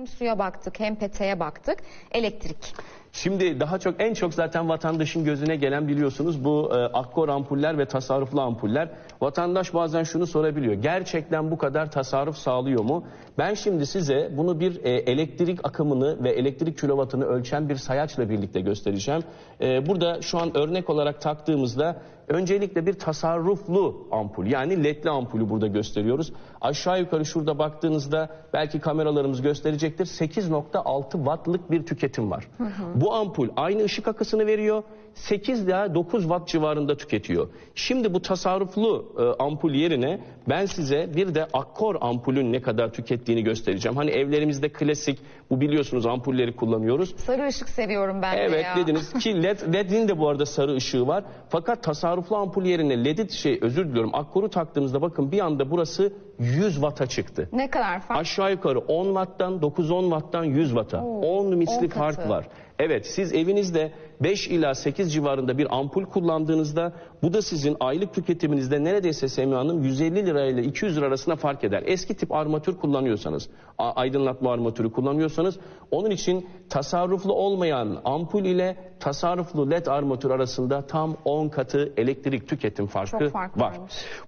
Hem suya baktık hem peteğe baktık. Elektrik. Şimdi daha çok en çok zaten vatandaşın gözüne gelen biliyorsunuz bu e, akkor ampuller ve tasarruflu ampuller. Vatandaş bazen şunu sorabiliyor. Gerçekten bu kadar tasarruf sağlıyor mu? Ben şimdi size bunu bir e, elektrik akımını ve elektrik kilovatını ölçen bir sayaçla birlikte göstereceğim. E, burada şu an örnek olarak taktığımızda öncelikle bir tasarruflu ampul yani ledli ampulü burada gösteriyoruz. Aşağı yukarı şurada baktığınızda belki kameralarımız gösterecektir. 8.6 wattlık bir tüketim var. Bu ampul aynı ışık akısını veriyor. 8 ila 9 watt civarında tüketiyor. Şimdi bu tasarruflu e, ampul yerine ben size bir de akkor ampulün ne kadar tükettiğini göstereceğim. Hani evlerimizde klasik bu biliyorsunuz ampulleri kullanıyoruz. Sarı ışık seviyorum ben de Evet ya. dediniz ki led, ledin de bu arada sarı ışığı var. Fakat tasarruflu ampul yerine ledi şey özür diliyorum akkoru taktığımızda bakın bir anda burası 100 watt'a çıktı. Ne kadar fark? Aşağı yukarı 10 watt'tan 9-10 watt'tan 100 watt'a. Oo, 10 misli 10 fark var. Evet siz evinizde 5 ila 8 civarında bir ampul kullandığınızda bu da sizin aylık tüketiminizde neredeyse Semih Hanım 150 lira ile 200 lira arasında fark eder. Eski tip armatür kullanıyorsanız, aydınlatma armatürü kullanıyorsanız onun için tasarruflu olmayan ampul ile tasarruflu led armatür arasında tam 10 katı elektrik tüketim farkı var. varmış.